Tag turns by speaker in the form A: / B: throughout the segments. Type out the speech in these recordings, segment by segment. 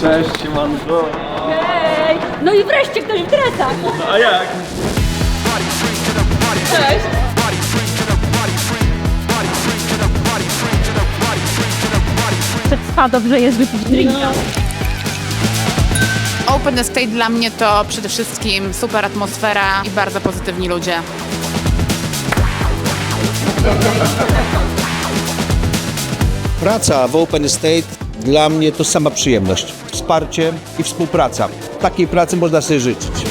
A: Cześć, siemanko.
B: Hej! No i wreszcie ktoś w dresach!
A: A jak?
B: Cześć! Przetrwa dobrze jest wypić drinka.
C: Open Estate dla mnie to przede wszystkim super atmosfera i bardzo pozytywni ludzie.
D: Praca w Open Estate dla mnie to sama przyjemność. Wsparcie i współpraca. Takiej pracy można sobie życzyć.
B: Się.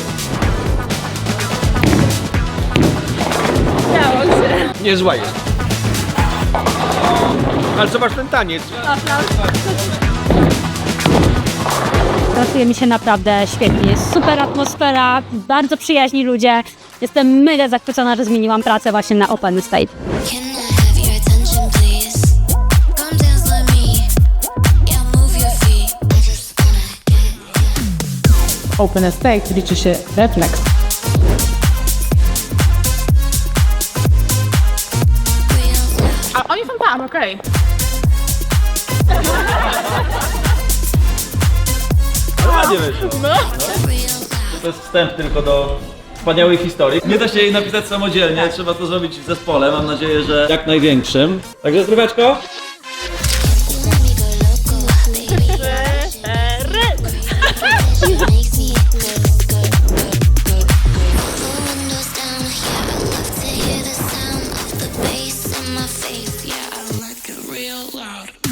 A: Niezła jest. Ale zobacz ten taniec.
B: Pracuje mi się naprawdę świetnie. Jest super atmosfera, bardzo przyjaźni ludzie. Jestem mega zachwycona, że zmieniłam pracę właśnie na Open Estate.
E: Open Estate liczy się refleks.
C: A oni są tam, okej.
A: Ładnie wyszło. To jest wstęp tylko do wspaniałej historii. Nie da się jej napisać samodzielnie, trzeba to zrobić w zespole. Mam nadzieję, że jak największym. Także zdróweczko.
F: real loud. Uh,